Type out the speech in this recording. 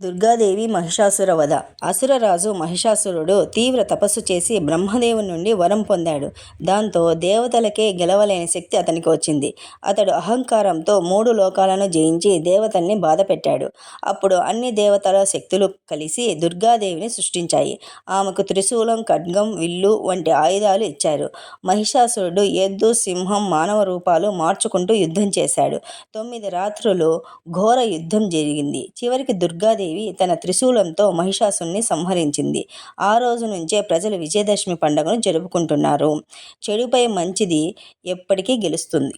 దుర్గాదేవి మహిషాసురవధ అసురరాజు మహిషాసురుడు తీవ్ర తపస్సు చేసి బ్రహ్మదేవుని నుండి వరం పొందాడు. దాంతో దేవతలకే గెలవలేని శక్తి అతనికి వచ్చింది. అతడు అహంకారంతో మూడు లోకాలను జయించి దేవతల్ని బాధపెట్టాడు అప్పుడు అన్ని దేవతల శక్తులు కలిసి దుర్గాదేవిని సృష్టించాయి. ఆమెకు త్రిశూలం ఖడ్గం విల్లు వంటి ఆయుధాలు ఇచ్చారు. మహిషాసురుడు ఎద్దు సింహం మానవ రూపాలు మార్చుకుంటూ యుద్ధం చేశాడు. తొమ్మిది రాత్రులు ఘోర యుద్ధం జరిగింది. చివరికి దుర్గాదేవి తన త్రిశూలంతో మహిషాసుని సంహరించింది. ఆ రోజు నుంచే ప్రజలు విజయదశమి పండుగను జరుపుకుంటున్నారు. చెడుపై మంచిది ఎప్పటికీ గెలుస్తుంది.